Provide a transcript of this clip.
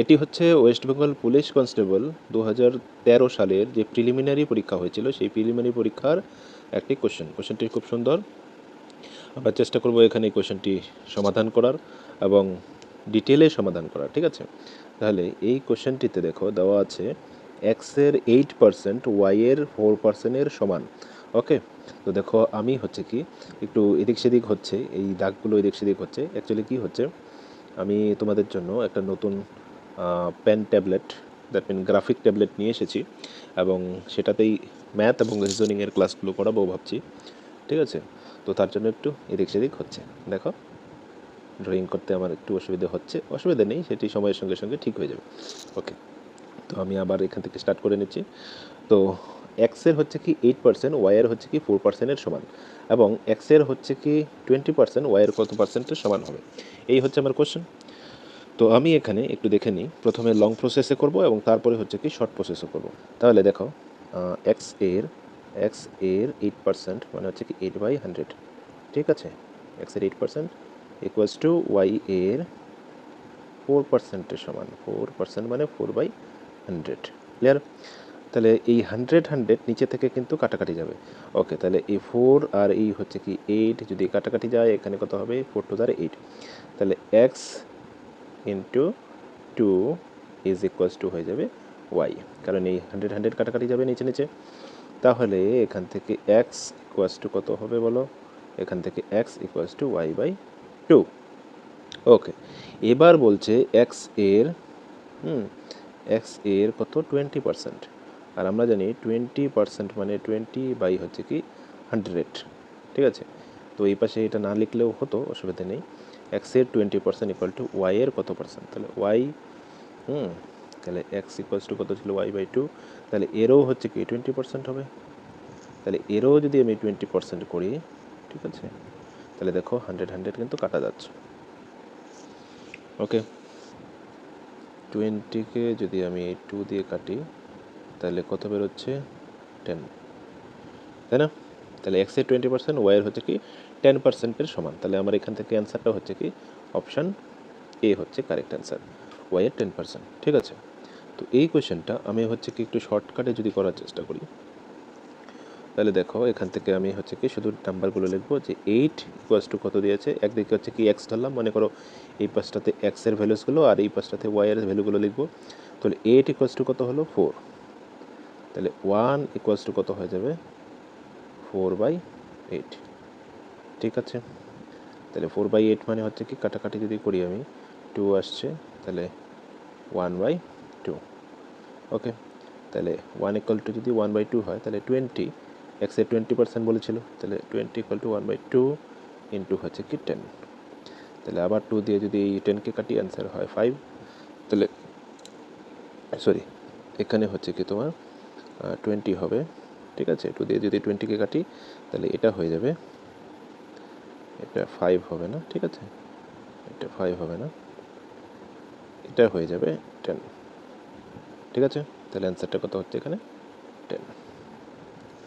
এটি হচ্ছে West Bengal police constable দু তেরো সালের যে প্রিলিমিনারি পরীক্ষা হয়েছিল, সেই প্রিলিমিনারি পরীক্ষার একটি কোশ্চেন কোশ্চেনটি খুব সুন্দর। আমরা চেষ্টা করব এখানে এই কোশ্চেনটি সমাধান করার এবং ডিটেলে সমাধান করার, ঠিক আছে? তাহলে এই কোশ্চেনটিতে দেখো, দেওয়া আছে এক্সের এইট পার্সেন্ট ওয়াইয়ের ফোর পার্সেন্টের সমান। ওকে তো দেখো, আমি হচ্ছে কি, একটু এদিক সেদিক হচ্ছে, এই দাগগুলো এদিক সেদিক হচ্ছে। অ্যাকচুয়ালি কি হচ্ছে? আমি তোমাদের জন্য একটা নতুন pen tablet that mean graphic tablet নিয়ে এসেছি, এবং সেটাতেই ম্যাথ এবং রিজনিংয়ের ক্লাসগুলো করাবো ভাবছি, ঠিক আছে? তো তার জন্য একটু এদিক সেদিক হচ্ছে, দেখো? ড্রয়িং করতে আমার একটু অসুবিধা হচ্ছে, অসুবিধা নেই, সেটি সময়ের সঙ্গে সঙ্গে ঠিক হয়ে যাবে ওকে তো আমি আবার এখান থেকে স্টার্ট করে নিচ্ছি, তো এক্সের হচ্ছে কি এইট পার্সেন্ট ওয়াইয়ের হচ্ছে কি ফোর পার্সেন্টের সমান, এবং এক্সের হচ্ছে কি টোয়েন্টি পার্সেন্ট ওয়াইয়ের কত পার্সেন্টের সমান হবে? এই হচ্ছে আমার কোশ্চেন তো আমি এখানে একটু দেখে নিই। প্রথমে লং প্রসেসে করব এবং তারপরে হচ্ছে কি শর্ট প্রসেসে করব। তাহলে দেখো এক্সের এক্সের এইট পার্সেন্ট মানে হচ্ছে কি এইট বাই হান্ড্রেড ঠিক আছে? এক্সের eight percent equals to Y এর ফোর পার্সেন্টের সমান। ফোর পার্সেন্ট মানে ফোর বাই হান্ড্রেড ক্লিয়ার তাহলে এই হান্ড্রেড হান্ড্রেড নিচে থেকে কিন্তু কাটাকাটি যাবে। ওকে তাহলে এই ফোর আর এই হচ্ছে কি এইট যদি কাটাকাটি যায়, এখানে কত হবে? ফোর টু দ্বার এইট তাহলে X into two is equals to হয়ে যাবে ওয়াই কারণ এই হান্ড্রেড হান্ড্রেড কাটাকাটি যাবে নিচে নিচে। তাহলে এখান থেকে এক্স ইকুয়ালস টু কত হবে বলো? এখান থেকে X equals to Y by two okay এবার বলছে এক্সের, হুম এক্সের কত? টোয়েন্টি পার্সেন্ট আর আমরা জানি টোয়েন্টি পার্সেন্ট মানে টোয়েন্টি বাই হচ্ছে কি হান্ড্রেড ঠিক আছে? তো এই পাশে এটা না লিখলেও হতো, অসুবিধা নেই। এক্সের টোয়েন্টি পার্সেন্ট ইকুয়াল টু ওয়াইয়ের কত পার্সেন্ট তাহলে ওয়াই হুম, তাহলে এক্স ইকুয়ালস টু কত ছিল ওয়াই বাই টু তাহলে এরও হচ্ছে কি টোয়েন্টি পার্সেন্ট হবে? তাহলে এরও যদি আমি টোয়েন্টি পার্সেন্ট করি, ঠিক আছে? তাহলে দেখো হান্ড্রেড হান্ড্রেড কিন্তু কাটা যাচ্ছে। ওকে টোয়েন্টিকে যদি আমি এই টু দিয়ে কাটি, তাহলে কত বেরোচ্ছে? টেন তাই না? তাহলে এক্সের টোয়েন্টি পার্সেন্ট ওয়াইয়ের হচ্ছে কি টেন পার্সেন্টের সমান। তাহলে আমার এখান থেকে অ্যান্সারটা হচ্ছে কি অপশান এ হচ্ছে কারেক্ট অ্যান্সার ওয়াইয়ের টেন পার্সেন্ট ঠিক আছে? তো এই কোয়েশ্চেনটা আমি হচ্ছে কি একটু শর্টকাটে যদি করার চেষ্টা করি, তাহলে দেখো এখান থেকে আমি হচ্ছে কি শুধু নাম্বারগুলো লিখব যে এইট ইকুয়ালস টু কত দিয়েছে? একদিকে হচ্ছে কি এক্স ধরলাম, মনে করো এই পাশটাতে এক্সের ভ্যালুসগুলো আর এই পাশটাতে ওয়াইয়ের ভ্যালুগুলো লিখব। তাহলে এইট ইকুয়ালস টু কত হলো? ফোর তাহলে ওয়ান ইকুয়ালস টু কত হয়ে যাবে? ফোর বাই এইট ঠিক আছে? তাহলে ফোর বাই এইট মানে হচ্ছে কি, কাটাকাটি যদি করি আমি টু আসছে, তাহলে ওয়ান বাই টু ওকে? তাহলে ওয়ান ইকুয়াল টু যদি ওয়ান বাই টু হয়, তাহলে টোয়েন্টি এক্সের টোয়েন্টি পার্সেন্ট বলেছিল, তাহলে twenty equal to one by two into হচ্ছে কি টেন তাহলে আবার টু দিয়ে যদি এই টেনকে কাটি অ্যান্সার হয় ফাইভ তাহলে সরি এখানে হচ্ছে কি তোমার টোয়েন্টি হবে। ঠিক আছে টু দিয়ে যদি টোয়েন্টিকে কাটি, তাহলে এটা হয়ে যাবে। এটা ফাইভ হবে না, ঠিক আছে? এটা ফাইভ হবে না। এটা হয়ে যাবে টেন ঠিক আছে? তাহলে অ্যান্সারটা কত হচ্ছে এখানে? টেন